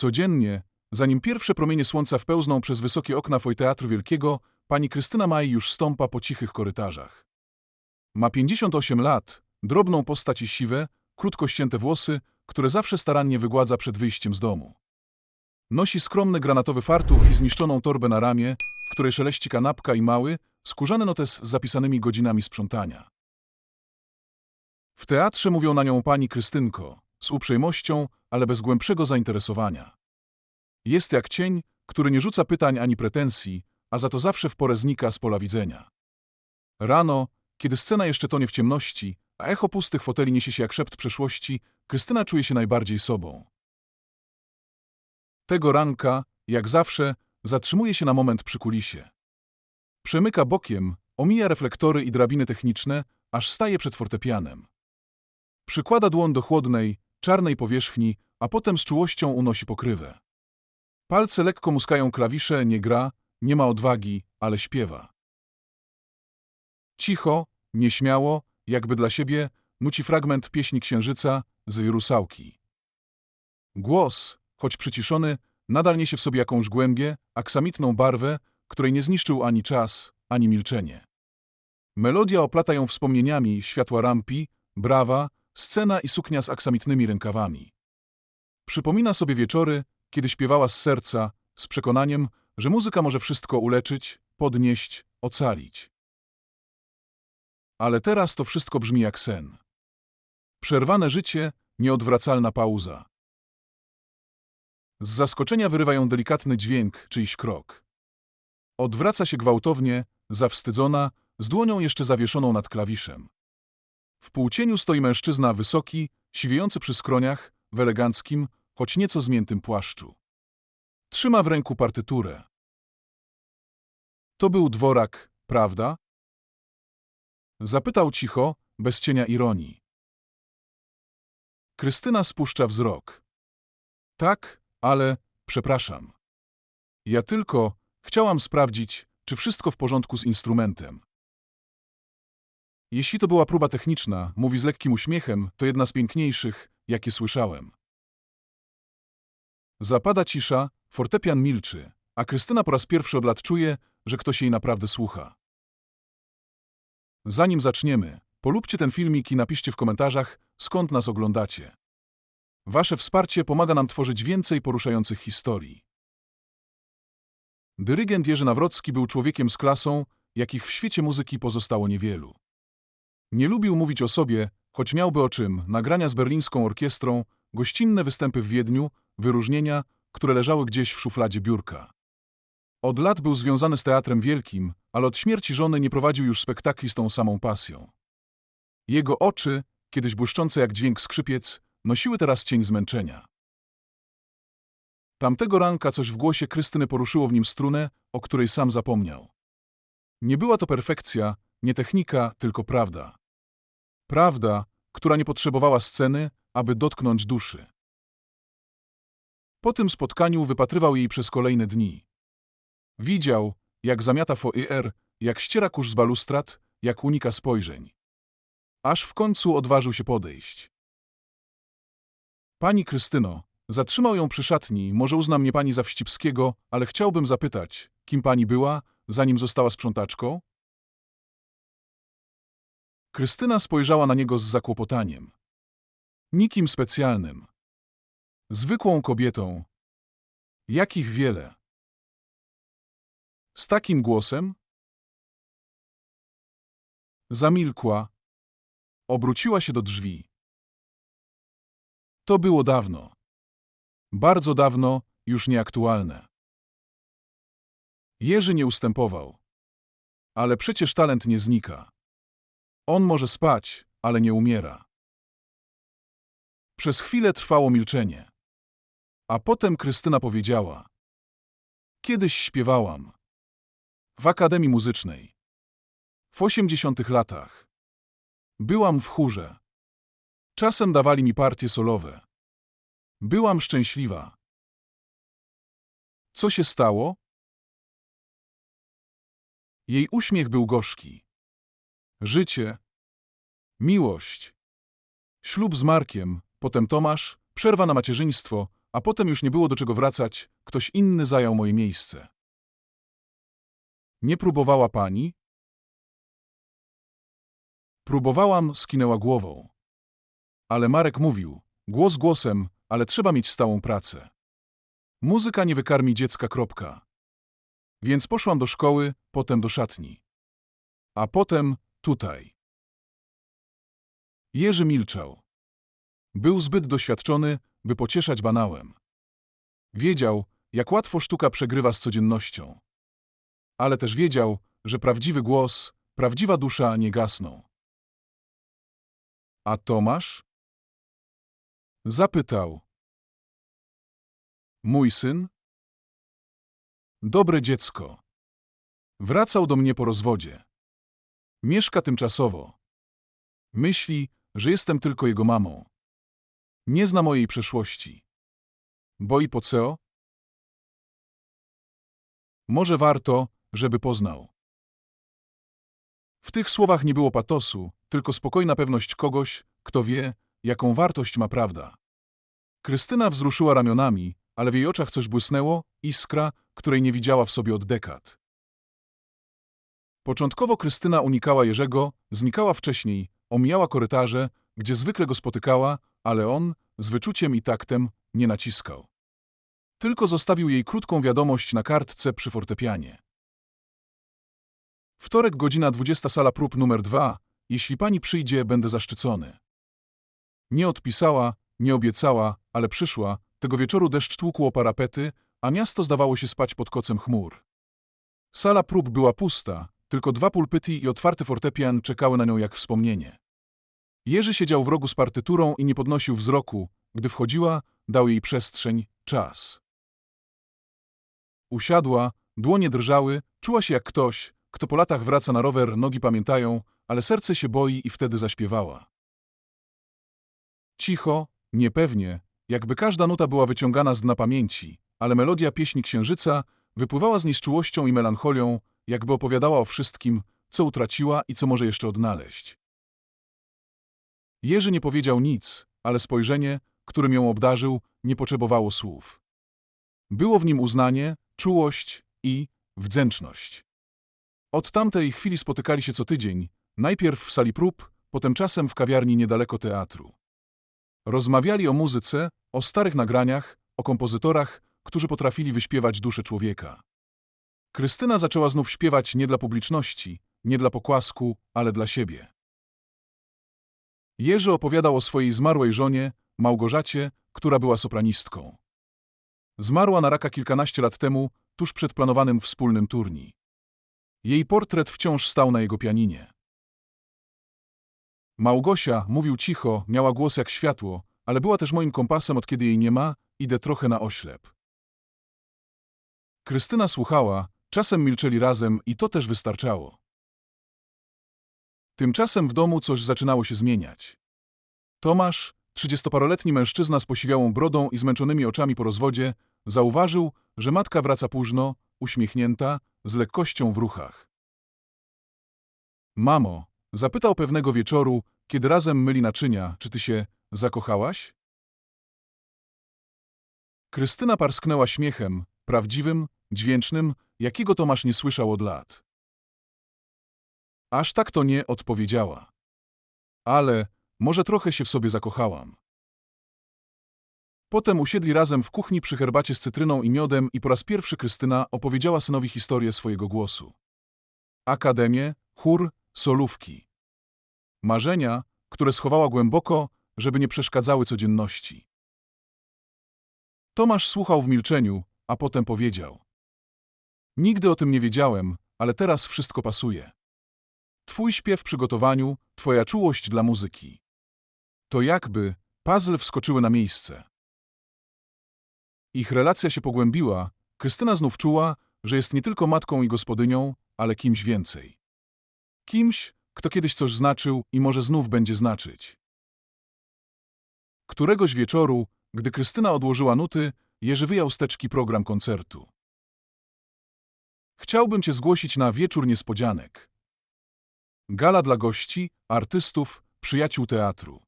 Codziennie, zanim pierwsze promienie słońca wpełzną przez wysokie okna Teatru Wielkiego, pani Krystyna Maj już stąpa po cichych korytarzach. Ma 58 lat, drobną postać i siwe, krótko ścięte włosy, które zawsze starannie wygładza przed wyjściem z domu. Nosi skromny granatowy fartuch i zniszczoną torbę na ramię, w której szeleści kanapka i mały, skórzany notes z zapisanymi godzinami sprzątania. W teatrze mówią na nią pani Krystynko, z uprzejmością, ale bez głębszego zainteresowania. Jest jak cień, który nie rzuca pytań ani pretensji, a za to zawsze w porę znika z pola widzenia. Rano, kiedy scena jeszcze tonie w ciemności, a echo pustych foteli niesie się jak szept przeszłości, Krystyna czuje się najbardziej sobą. Tego ranka, jak zawsze, zatrzymuje się na moment przy kulisie. Przemyka bokiem, omija reflektory i drabiny techniczne, aż staje przed fortepianem. Przykłada dłoń do chłodnej, czarnej powierzchni, a potem z czułością unosi pokrywę. Palce lekko muskają klawisze, nie gra, nie ma odwagi, ale śpiewa. Cicho, nieśmiało, jakby dla siebie, nuci fragment pieśni księżyca z Rusałki. Głos, choć przyciszony, nadal niesie w sobie jakąś głębię, aksamitną barwę, której nie zniszczył ani czas, ani milczenie. Melodia oplata ją wspomnieniami światła rampi, brawa, scena i suknia z aksamitnymi rękawami. Przypomina sobie wieczory, kiedy śpiewała z serca, z przekonaniem, że muzyka może wszystko uleczyć, podnieść, ocalić. Ale teraz to wszystko brzmi jak sen. Przerwane życie, nieodwracalna pauza. Z zaskoczenia wyrywają delikatny dźwięk, czyjś krok. Odwraca się gwałtownie, zawstydzona, z dłonią jeszcze zawieszoną nad klawiszem. W półcieniu stoi mężczyzna wysoki, siwiejący przy skroniach, w eleganckim, choć nieco zmiętym płaszczu. Trzyma w ręku partyturę. To był dworak, prawda? Zapytał cicho, bez cienia ironii. Krystyna spuszcza wzrok. Tak, ale, przepraszam. Ja tylko chciałam sprawdzić, czy wszystko w porządku z instrumentem. Jeśli to była próba techniczna, mówi z lekkim uśmiechem, to jedna z piękniejszych, jakie słyszałem. Zapada cisza, fortepian milczy, a Krystyna po raz pierwszy od lat czuje, że ktoś jej naprawdę słucha. Zanim zaczniemy, polubcie ten filmik i napiszcie w komentarzach, skąd nas oglądacie. Wasze wsparcie pomaga nam tworzyć więcej poruszających historii. Dyrygent Jerzy Nawrocki był człowiekiem z klasą, jakich w świecie muzyki pozostało niewielu. Nie lubił mówić o sobie, choć miałby o czym, nagrania z berlińską orkiestrą, gościnne występy w Wiedniu, wyróżnienia, które leżały gdzieś w szufladzie biurka. Od lat był związany z teatrem wielkim, ale od śmierci żony nie prowadził już spektakli z tą samą pasją. Jego oczy, kiedyś błyszczące jak dźwięk skrzypiec, nosiły teraz cień zmęczenia. Tamtego ranka coś w głosie Krystyny poruszyło w nim strunę, o której sam zapomniał. Nie była to perfekcja, nie technika, tylko prawda. Prawda, która nie potrzebowała sceny, aby dotknąć duszy. Po tym spotkaniu wypatrywał jej przez kolejne dni. Widział, jak zamiata foyer, jak ściera kurz z balustrad, jak unika spojrzeń. Aż w końcu odważył się podejść. Pani Krystyno, zatrzymał ją przy szatni, może uzna mnie pani za wścibskiego, ale chciałbym zapytać, kim pani była, zanim została sprzątaczką? Krystyna spojrzała na niego z zakłopotaniem. Nikim specjalnym. Zwykłą kobietą. Jakich wiele. Z takim głosem? Zamilkła. Obróciła się do drzwi. To było dawno. Bardzo dawno, już nieaktualne. Jerzy nie ustępował. Ale przecież talent nie znika. On może spać, ale nie umiera. Przez chwilę trwało milczenie. A potem Krystyna powiedziała: Kiedyś śpiewałam. W Akademii Muzycznej. W osiemdziesiątych latach. Byłam w chórze. Czasem dawali mi partie solowe. Byłam szczęśliwa. Co się stało? Jej uśmiech był gorzki. Życie. Miłość. Ślub z Markiem, potem Tomasz, przerwa na macierzyństwo, a potem już nie było do czego wracać, ktoś inny zajął moje miejsce. Nie próbowała pani? Próbowałam, skinęła głową. Ale Marek mówił, głos głosem, ale trzeba mieć stałą pracę. Muzyka nie wykarmi dziecka, kropka. Więc poszłam do szkoły, potem do szatni. A potem tutaj. Jerzy milczał. Był zbyt doświadczony, by pocieszać banałem. Wiedział, jak łatwo sztuka przegrywa z codziennością. Ale też wiedział, że prawdziwy głos, prawdziwa dusza nie gasną. A Tomasz? Zapytał. Mój syn? Dobre dziecko. Wracał do mnie po rozwodzie. Mieszka tymczasowo. Myśli, że jestem tylko jego mamą. Nie zna mojej przeszłości. Boi po co? Może warto, żeby poznał. W tych słowach nie było patosu, tylko spokojna pewność kogoś, kto wie, jaką wartość ma prawda. Krystyna wzruszyła ramionami, ale w jej oczach coś błysnęło, iskra, której nie widziała w sobie od dekad. Początkowo Krystyna unikała Jerzego, znikała wcześniej, omijała korytarze, gdzie zwykle go spotykała, ale on, z wyczuciem i taktem, nie naciskał. Tylko zostawił jej krótką wiadomość na kartce przy fortepianie. Wtorek, godzina 20, sala prób numer 2. Jeśli pani przyjdzie, będę zaszczycony. Nie odpisała, nie obiecała, ale przyszła. Tego wieczoru deszcz tłukł o parapety, a miasto zdawało się spać pod kocem chmur. Sala prób była pusta, tylko dwa pulpity i otwarty fortepian czekały na nią jak wspomnienie. Jerzy siedział w rogu z partyturą i nie podnosił wzroku. Gdy wchodziła, dał jej przestrzeń, czas. Usiadła, dłonie drżały, czuła się jak ktoś, kto po latach wraca na rower, nogi pamiętają, ale serce się boi i wtedy zaśpiewała. Cicho, niepewnie, jakby każda nuta była wyciągana z dna pamięci, ale melodia pieśni księżyca wypływała z niej z czułością i melancholią, jakby opowiadała o wszystkim, co utraciła i co może jeszcze odnaleźć. Jerzy nie powiedział nic, ale spojrzenie, którym ją obdarzył, nie potrzebowało słów. Było w nim uznanie, czułość i wdzięczność. Od tamtej chwili spotykali się co tydzień, najpierw w sali prób, potem czasem w kawiarni niedaleko teatru. Rozmawiali o muzyce, o starych nagraniach, o kompozytorach, którzy potrafili wyśpiewać duszę człowieka. Krystyna zaczęła znów śpiewać nie dla publiczności, nie dla pokłasku, ale dla siebie. Jerzy opowiadał o swojej zmarłej żonie, Małgorzacie, która była sopranistką. Zmarła na raka kilkanaście lat temu, tuż przed planowanym wspólnym turni. Jej portret wciąż stał na jego pianinie. Małgosia, mówił cicho, miała głos jak światło, ale była też moim kompasem, od kiedy jej nie ma, idę trochę na oślep. Krystyna słuchała, czasem milczeli razem i to też wystarczało. Tymczasem w domu coś zaczynało się zmieniać. Tomasz, trzydziestoparoletni mężczyzna z posiwiałą brodą i zmęczonymi oczami po rozwodzie, zauważył, że matka wraca późno, uśmiechnięta, z lekkością w ruchach. Mamo, zapytał pewnego wieczoru, kiedy razem myli naczynia, czy ty się zakochałaś? Krystyna parsknęła śmiechem, prawdziwym, dźwięcznym, jakiego Tomasz nie słyszał od lat. Aż tak to nie odpowiedziała. Ale może trochę się w sobie zakochałam. Potem usiedli razem w kuchni przy herbacie z cytryną i miodem i po raz pierwszy Krystyna opowiedziała synowi historię swojego głosu. Akademię, chór, solówki. Marzenia, które schowała głęboko, żeby nie przeszkadzały codzienności. Tomasz słuchał w milczeniu, a potem powiedział. Nigdy o tym nie wiedziałem, ale teraz wszystko pasuje. Twój śpiew w przygotowaniu, twoja czułość dla muzyki. To jakby puzzle wskoczyły na miejsce. Ich relacja się pogłębiła, Krystyna znów czuła, że jest nie tylko matką i gospodynią, ale kimś więcej. Kimś, kto kiedyś coś znaczył i może znów będzie znaczyć. Któregoś wieczoru, gdy Krystyna odłożyła nuty, Jerzy wyjął steczki program koncertu. Chciałbym cię zgłosić na wieczór niespodzianek. Gala dla gości, artystów, przyjaciół teatru.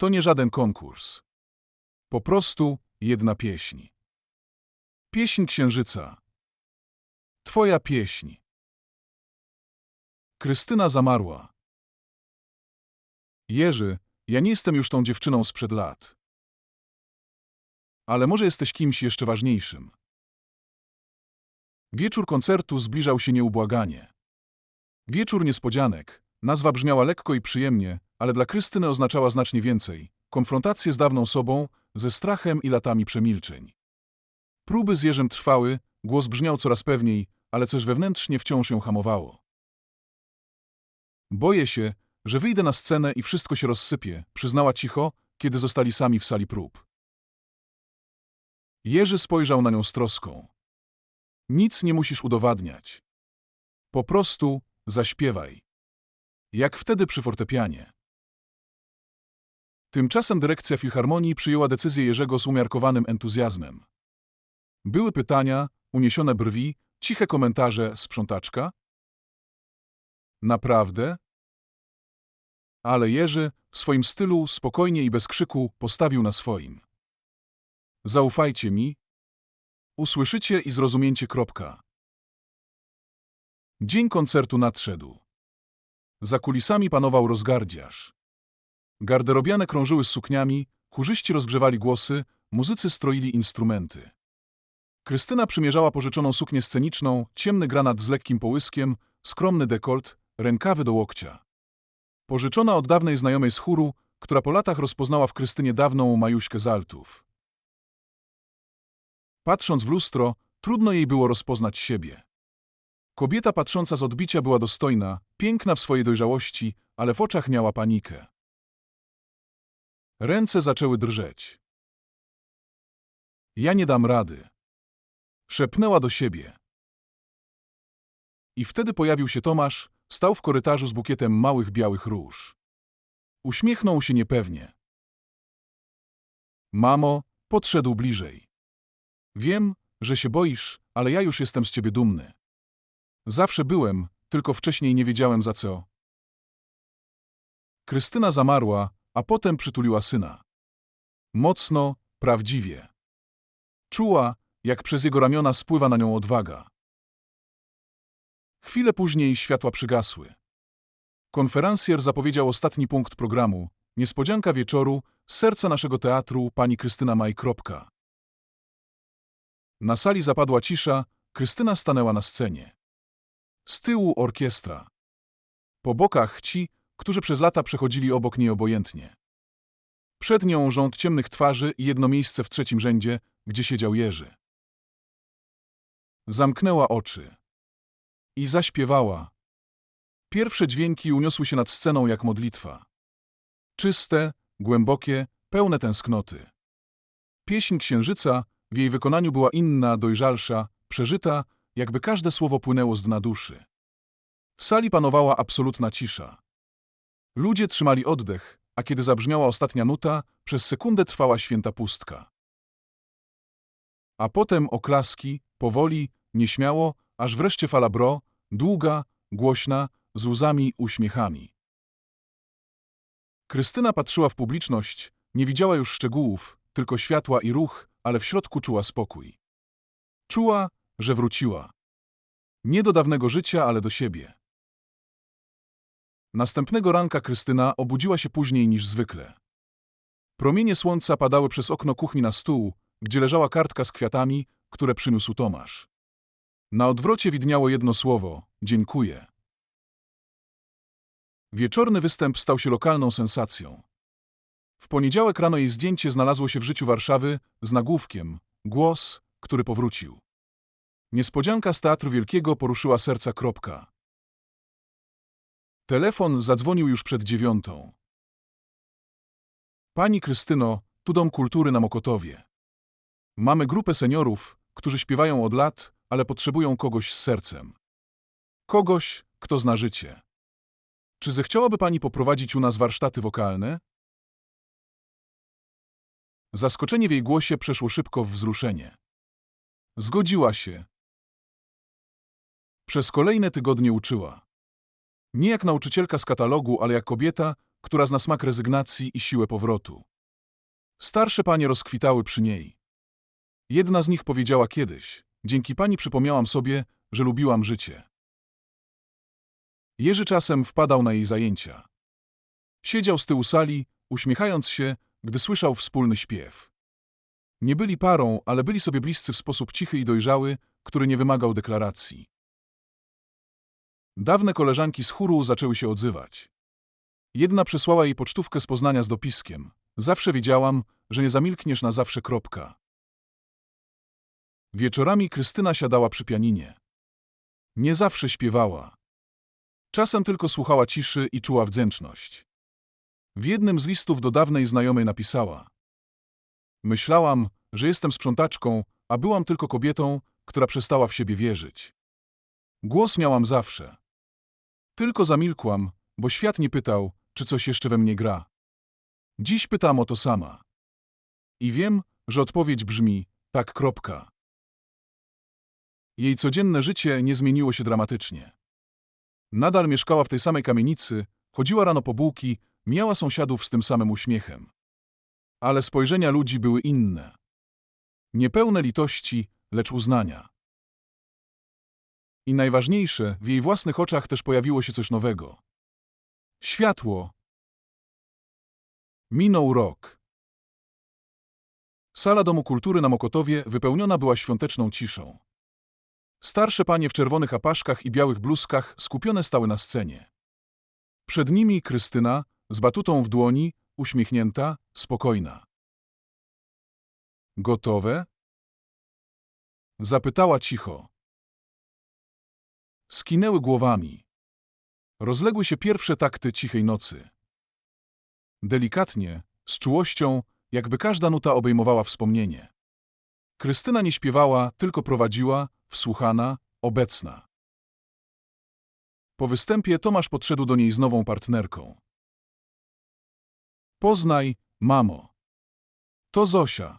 To nie żaden konkurs. Po prostu jedna pieśń. Pieśń księżyca. Twoja pieśń. Krystyna zamarła. Jerzy, ja nie jestem już tą dziewczyną sprzed lat. Ale może jesteś kimś jeszcze ważniejszym. Wieczór koncertu zbliżał się nieubłaganie. Wieczór niespodzianek. Nazwa brzmiała lekko i przyjemnie, ale dla Krystyny oznaczała znacznie więcej. Konfrontację z dawną sobą, ze strachem i latami przemilczeń. Próby z Jerzym trwały, głos brzmiał coraz pewniej, ale coś wewnętrznie wciąż ją hamowało. Boję się, że wyjdę na scenę i wszystko się rozsypie, przyznała cicho, kiedy zostali sami w sali prób. Jerzy spojrzał na nią z troską. Nic nie musisz udowadniać. Po prostu zaśpiewaj. Jak wtedy przy fortepianie. Tymczasem dyrekcja Filharmonii przyjęła decyzję Jerzego z umiarkowanym entuzjazmem. Były pytania, uniesione brwi, ciche komentarze sprzątaczka. Naprawdę? Ale Jerzy, w swoim stylu, spokojnie i bez krzyku, postawił na swoim. Zaufajcie mi. Usłyszycie i zrozumiecie kropka. Dzień koncertu nadszedł. Za kulisami panował rozgardiaż. Garderobiane krążyły z sukniami, chórzyści rozgrzewali głosy, muzycy stroili instrumenty. Krystyna przymierzała pożyczoną suknię sceniczną, ciemny granat z lekkim połyskiem, skromny dekolt, rękawy do łokcia. Pożyczona od dawnej znajomej z chóru, która po latach rozpoznała w Krystynie dawną Majuśkę z altów. Patrząc w lustro, trudno jej było rozpoznać siebie. Kobieta patrząca z odbicia była dostojna, piękna w swojej dojrzałości, ale w oczach miała panikę. Ręce zaczęły drżeć. Ja nie dam rady. Szepnęła do siebie. I wtedy pojawił się Tomasz, stał w korytarzu z bukietem małych białych róż. Uśmiechnął się niepewnie. Mamo, podszedł bliżej. Wiem, że się boisz, ale ja już jestem z ciebie dumny. Zawsze byłem, tylko wcześniej nie wiedziałem za co. Krystyna zamarła, a potem przytuliła syna. Mocno, prawdziwie. Czuła, jak przez jego ramiona spływa na nią odwaga. Chwilę później światła przygasły. Konferencjer zapowiedział ostatni punkt programu. Niespodzianka wieczoru, z serca naszego teatru, pani Krystyna Maj. Na sali zapadła cisza, Krystyna stanęła na scenie. Z tyłu orkiestra. Po bokach ci, którzy przez lata przechodzili obok niej obojętnie. Przed nią rząd ciemnych twarzy i jedno miejsce w trzecim rzędzie, gdzie siedział Jerzy. Zamknęła oczy. I zaśpiewała. Pierwsze dźwięki uniosły się nad sceną jak modlitwa. Czyste, głębokie, pełne tęsknoty. Pieśń księżyca w jej wykonaniu była inna, dojrzalsza, przeżyta, jakby każde słowo płynęło z dna duszy. W sali panowała absolutna cisza. Ludzie trzymali oddech, a kiedy zabrzmiała ostatnia nuta, przez sekundę trwała święta pustka. A potem oklaski, powoli, nieśmiało, aż wreszcie fala bro, długa, głośna, z łzami, uśmiechami. Krystyna patrzyła w publiczność, nie widziała już szczegółów, tylko światła i ruch, ale w środku czuła spokój. Czuła, że wróciła. Nie do dawnego życia, ale do siebie. Następnego ranka Krystyna obudziła się później niż zwykle. Promienie słońca padały przez okno kuchni na stół, gdzie leżała kartka z kwiatami, które przyniósł Tomasz. Na odwrocie widniało jedno słowo – dziękuję. Wieczorny występ stał się lokalną sensacją. W poniedziałek rano jej zdjęcie znalazło się w życiu Warszawy z nagłówkiem Głos, który powrócił. Niespodzianka z Teatru Wielkiego poruszyła serca kropka. Telefon zadzwonił już przed dziewiątą. Pani Krystyno, tu Dom Kultury na Mokotowie. Mamy grupę seniorów, którzy śpiewają od lat, ale potrzebują kogoś z sercem. Kogoś, kto zna życie. Czy zechciałaby pani poprowadzić u nas warsztaty wokalne? Zaskoczenie w jej głosie przeszło szybko w wzruszenie. Zgodziła się. Przez kolejne tygodnie uczyła. Nie jak nauczycielka z katalogu, ale jak kobieta, która zna smak rezygnacji i siłę powrotu. Starsze panie rozkwitały przy niej. Jedna z nich powiedziała kiedyś, dzięki pani przypomniałam sobie, że lubiłam życie. Jerzy czasem wpadał na jej zajęcia. Siedział z tyłu sali, uśmiechając się, gdy słyszał wspólny śpiew. Nie byli parą, ale byli sobie bliscy w sposób cichy i dojrzały, który nie wymagał deklaracji. Dawne koleżanki z chóru zaczęły się odzywać. Jedna przesłała jej pocztówkę z Poznania z dopiskiem. Zawsze wiedziałam, że nie zamilkniesz na zawsze kropka. Wieczorami Krystyna siadała przy pianinie. Nie zawsze śpiewała. Czasem tylko słuchała ciszy i czuła wdzięczność. W jednym z listów do dawnej znajomej napisała: Myślałam, że jestem sprzątaczką, a byłam tylko kobietą, która przestała w siebie wierzyć. Głos miałam zawsze. Tylko zamilkłam, bo świat nie pytał, czy coś jeszcze we mnie gra. Dziś pytam o to sama. I wiem, że odpowiedź brzmi tak kropka. Jej codzienne życie nie zmieniło się dramatycznie. Nadal mieszkała w tej samej kamienicy, chodziła rano po bułki, miała sąsiadów z tym samym uśmiechem. Ale spojrzenia ludzi były inne. Niepełne litości, lecz uznania. I najważniejsze, w jej własnych oczach też pojawiło się coś nowego. Światło. Minął rok. Sala Domu Kultury na Mokotowie wypełniona była świąteczną ciszą. Starsze panie w czerwonych apaszkach i białych bluzkach skupione stały na scenie. Przed nimi Krystyna, z batutą w dłoni, uśmiechnięta, spokojna. Gotowe? Zapytała cicho. Skinęły głowami. Rozległy się pierwsze takty cichej nocy. Delikatnie, z czułością, jakby każda nuta obejmowała wspomnienie. Krystyna nie śpiewała, tylko prowadziła, wsłuchana, obecna. Po występie Tomasz podszedł do niej z nową partnerką. Poznaj, mamo. To Zosia.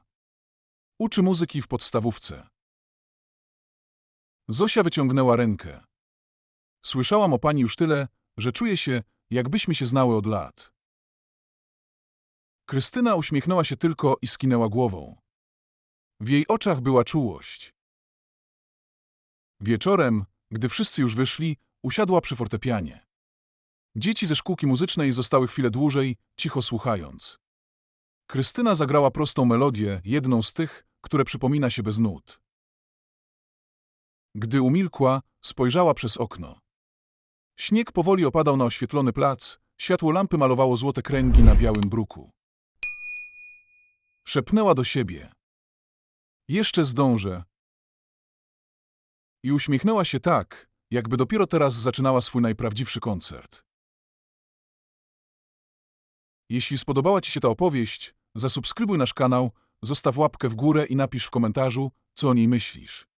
Uczy muzyki w podstawówce. Zosia wyciągnęła rękę. Słyszałam o pani już tyle, że czuję się, jakbyśmy się znały od lat. Krystyna uśmiechnęła się tylko i skinęła głową. W jej oczach była czułość. Wieczorem, gdy wszyscy już wyszli, usiadła przy fortepianie. Dzieci ze szkółki muzycznej zostały chwilę dłużej, cicho słuchając. Krystyna zagrała prostą melodię, jedną z tych, które przypomina się bez nut. Gdy umilkła, spojrzała przez okno. Śnieg powoli opadał na oświetlony plac, światło lampy malowało złote kręgi na białym bruku. Szepnęła do siebie. Jeszcze zdążę. I uśmiechnęła się tak, jakby dopiero teraz zaczynała swój najprawdziwszy koncert. Jeśli spodobała Ci się ta opowieść, zasubskrybuj nasz kanał, zostaw łapkę w górę i napisz w komentarzu, co o niej myślisz.